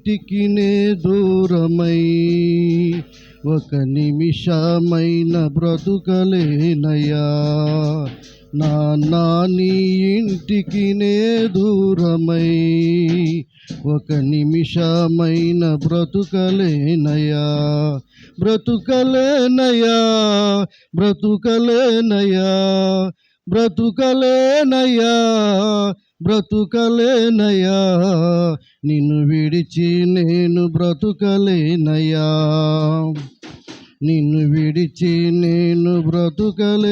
టికినే దూరమై ఒక నిమిషమైన బ్రతుకలేనయ్యా. నాన్న నీ ఇంటికి దూరమై ఒక నిమిషమైన బ్రతుకలేనయ్యా. బ్రతుకలేనయ్యా బ్రతుకలేనయ్యా బ్రతుకలేనయ్యా. బ్రతుకలేనయ్యా. నిన్ను విడిచి నేను బ్రతుకలేనయ్యా. నిన్ను విడిచి నేను బ్రతుకలేనయ్యా.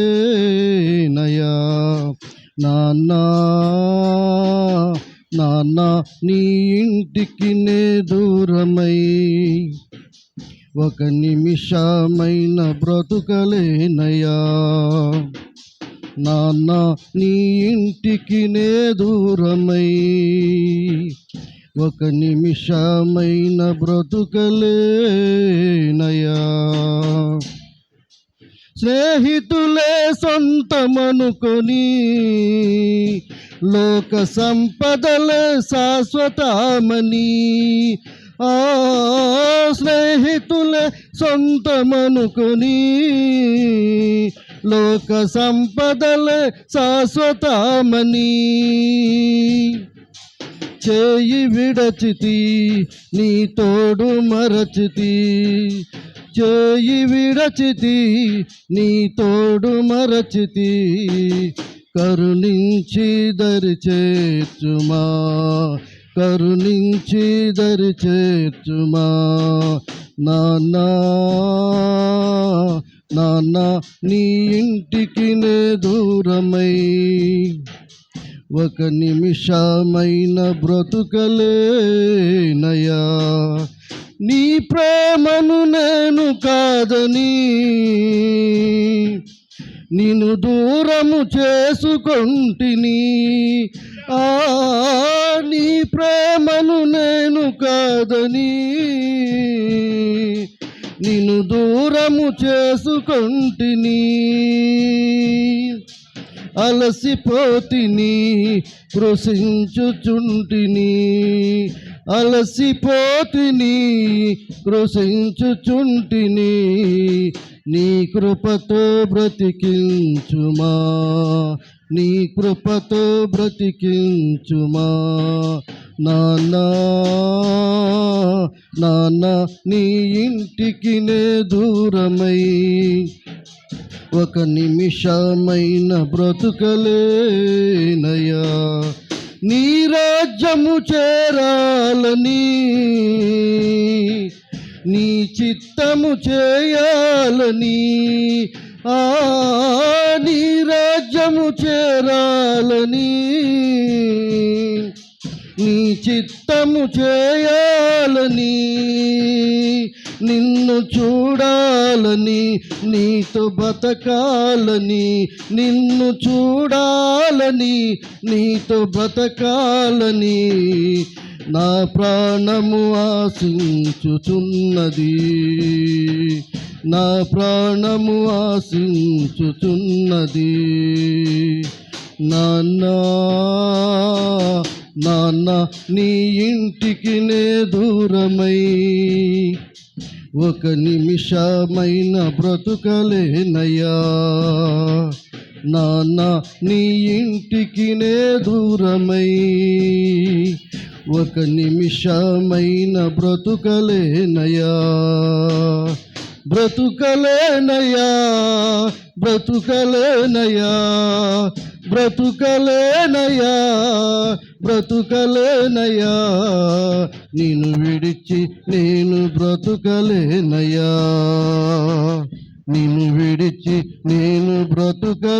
నాన్న నాన్న నీ ఇంటికి నే దూరమై ఒక నిమిషమైన బ్రతుకలేనయ్యా. నాన్న నీ ఇంటికి నే దూరమై. ఒక నిమిషమైన బ్రతుకలేనయా స్నేహితులే సొంతమనుకొని లోక సంపదలే శాశ్వతమని. ఆ స్నేహితులే సొంతమనుకొని లోక సంపదలే శాశ్వతమని. చేయి విడచితి నీ తోడు మరచితి. చేయి విడచితి నీ తోడు మరచితి. కరుణించి దరిచేర్చుమా కరుణించి దరిచేర్చుమా. చేర్చుమా నాన్న నీ ఇంటికి నే దూరమై. ఒక నిమిషమైన బ్రతుకలేనయా నీ ప్రేమను నేను కాదని. నిన్ను దూరము చేసుకొంటిని. ఆ నీ ప్రేమను నేను కాదని. నిన్ను దూరము చేసుకుంటుని. అలసిపోతిని కృషించుచుంటిని. అలసిపోతిని కృషించుచుంటిని నీ కృపతో బ్రతికించుమా నీ కృపతో బ్రతికించుమా నాన్న నాన్న నీ ఇంటికి నే దూరమై ఒక నిమిషమైన బ్రతుకలేనయా నీ రాజ్యము చేరాలని నీ చిత్తము చేయాలని ఆ నీ రాజ్యము చేరాలని నీ చిత్తము చేయాలని నిన్ను చూడాలని నీతో బతకాలని నిన్ను చూడాలని నీతో బతకాలని నా ప్రాణము ఆశించుచున్నది. నా ప్రాణము ఆశించుచున్నది. నాన్న నాన్న నీ ఇంటికి నే దూరమై ఒక నిమిషమైన బ్రతుకలేనయ్యా. నాన్న నీ ఇంటికి నే దూరమై. ఒక నిమిషమైన బ్రతుకలేనయ్యా. బ్రతుకలేనయ్యా బ్రతుకలేనయ్యా. బ్రతుకలేనయ్యా బ్రతుకలేనయ్యా నేను విడిచి నేను బ్రతుకలేనయ్యా. నిన్ను విడిచి నేను బ్రతుకలేనయ్యా.